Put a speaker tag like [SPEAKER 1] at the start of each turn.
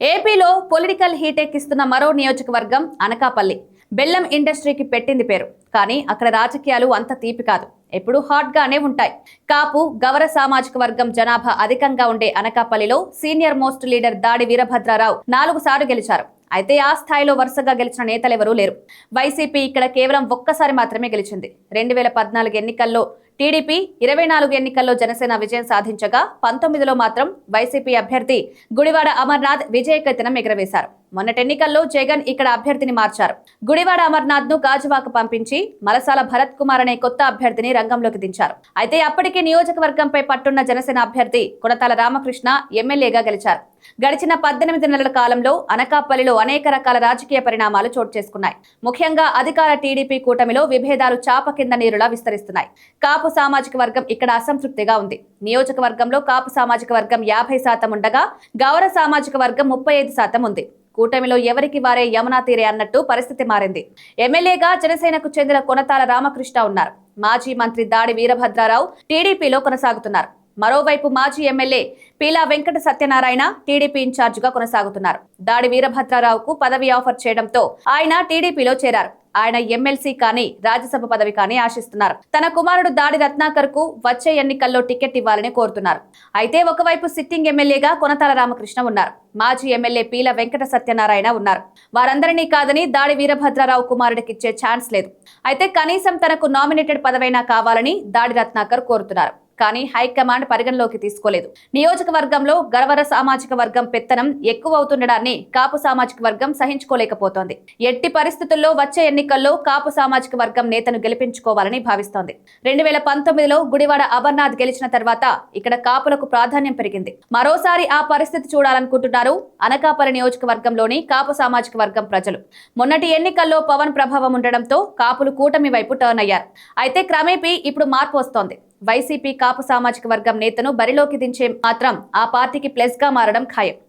[SPEAKER 1] ఏపీలో political heat ఎక్కిస్తున్న మరో నియోజకవర్గం అనకాపల్లి. బెల్లం ఇండస్ట్రీకి పెట్టింది పేరు. కానీ అక్కడ రాజకీయాలు అంత తీపి కాదు. ఎప్పుడు హాట్ గానే ఉంటాయి. కాపు గవర సామాజిక వర్గం జనాభా అధికంగా ఉండే అనకాపల్లిలో సీనియర్ మోస్ట్ లీడర్ దాడి వీరభద్రారావు నాలుగు సార్లు గెలిచారు. అయితే ఆ స్థాయిలో వరుసగా గెలిచిన నేతలెవరూ లేరు. వైసీపీ ఇక్కడ కేవలం ఒక్కసారి మాత్రమే గెలిచింది. రెండు వేల పద్నాలుగు ఎన్నికల్లో టీడీపీ ఇరవై నాలుగు ఎన్నికల్లో జనసేన విజయం సాధించగా పంతొమ్మిదిలో మాత్రం వైసీపీ అభ్యర్థి గుడివాడ అమర్నాథ్ విజయకెతనం ఎగరవేశారు. మొన్నటి ఎన్నికల్లో జగన్ ఇక్కడ అభ్యర్థిని మార్చారు. గుడివాడ అమర్నాథ్ను గాజువాక పంపించి మలసాల భరత్ కుమార్ అనే కొత్త అభ్యర్థిని రంగంలోకి దించారు. అయితే అప్పటికే నియోజకవర్గంపై పట్టున్న జనసేన అభ్యర్థి కొనతాల రామకృష్ణ ఎమ్మెల్యేగా గెలిచారు. గడిచిన పద్దెనిమిది నెలల కాలంలో అనకాపల్లిలో అనేక రకాల రాజకీయ పరిణామాలు చోటు చేసుకున్నాయి. ముఖ్యంగా అధికార టీడీపీ కూటమిలో విభేదాలు చాప కింద నీరులా విస్తరిస్తున్నాయి. కాపు సామాజిక వర్గం ఇక్కడ అసంతృప్తిగా ఉంది. నియోజకవర్గంలో కాపు సామాజిక వర్గం యాభై శాతం ఉండగా గౌర సామాజిక వర్గం ముప్పై ఐదు శాతం ఉంది. కూటమిలో ఎవరికి వారే యమునా తీరే అన్నట్టు పరిస్థితి మారింది. ఎమ్మెల్యేగా జనసేనకు చెందిన కొనతాల రామకృష్ణ ఉన్నారు. మాజీ మంత్రి దాడి వీరభద్రారావు టీడీపీలో కొనసాగుతున్నారు. మరోవైపు మాజీ ఎమ్మెల్యే పీలా వెంకట సత్యనారాయణ టీడీపీ ఇన్ఛార్జిగా కొనసాగుతున్నారు. దాడి వీరభద్రారావుకు పదవి ఆఫర్ చేయడంతో ఆయన టీడీపీలో చేరారు. ఆయన ఎమ్మెల్సీ కానీ రాజ్యసభ పదవి కానీ ఆశిస్తున్నారు. తన కుమారుడు దాడి రత్నాకర్కు వచ్చే ఎన్నికల్లో టికెట్ ఇవ్వాలని కోరుతున్నారు. అయితే ఒకవైపు సిట్టింగ్ ఎమ్మెల్యేగా కొనతాల రామకృష్ణ ఉన్నారు. మాజీ ఎమ్మెల్యే పీల వెంకట సత్యనారాయణ ఉన్నారు. వారందరినీ కాదని దాడి వీరభద్రారావు కుమారుడికి ఇచ్చే ఛాన్స్ లేదు. అయితే కనీసం తనకు నామినేటెడ్ పదవైనా కావాలని దాడి రత్నాకర్ కోరుతున్నారు. కానీ హైకమాండ్ పరిగణలోకి తీసుకోలేదు. నియోజకవర్గంలో గరవర సామాజిక వర్గం పెత్తనం ఎక్కువ అవుతుండడాన్ని కాపు సామాజిక వర్గం సహించుకోలేకపోతోంది. ఎట్టి పరిస్థితుల్లో వచ్చే ఎన్నికల్లో కాపు సామాజిక వర్గం నేతను గెలిపించుకోవాలని భావిస్తోంది. రెండు వేల పంతొమ్మిదిలో గుడివాడ అమర్నాథ్ గెలిచిన తర్వాత ఇక్కడ కాపులకు ప్రాధాన్యం పెరిగింది. మరోసారి ఆ పరిస్థితి చూడాలనుకుంటున్నారు అనకాపల్లి నియోజకవర్గంలోని కాపు సామాజిక వర్గం ప్రజలు. మొన్నటి ఎన్నికల్లో పవన్ ప్రభావం ఉండడంతో కాపులు కూటమి వైపు టర్న్ అయ్యారు. అయితే క్రమేపీ ఇప్పుడు మార్పు వస్తోంది. వైసీపీ కాపు సామాజిక వర్గం నేతను బరిలోకి దించే మాత్రం ఆ పార్టీకి ప్లస్గా మారడం ఖాయం.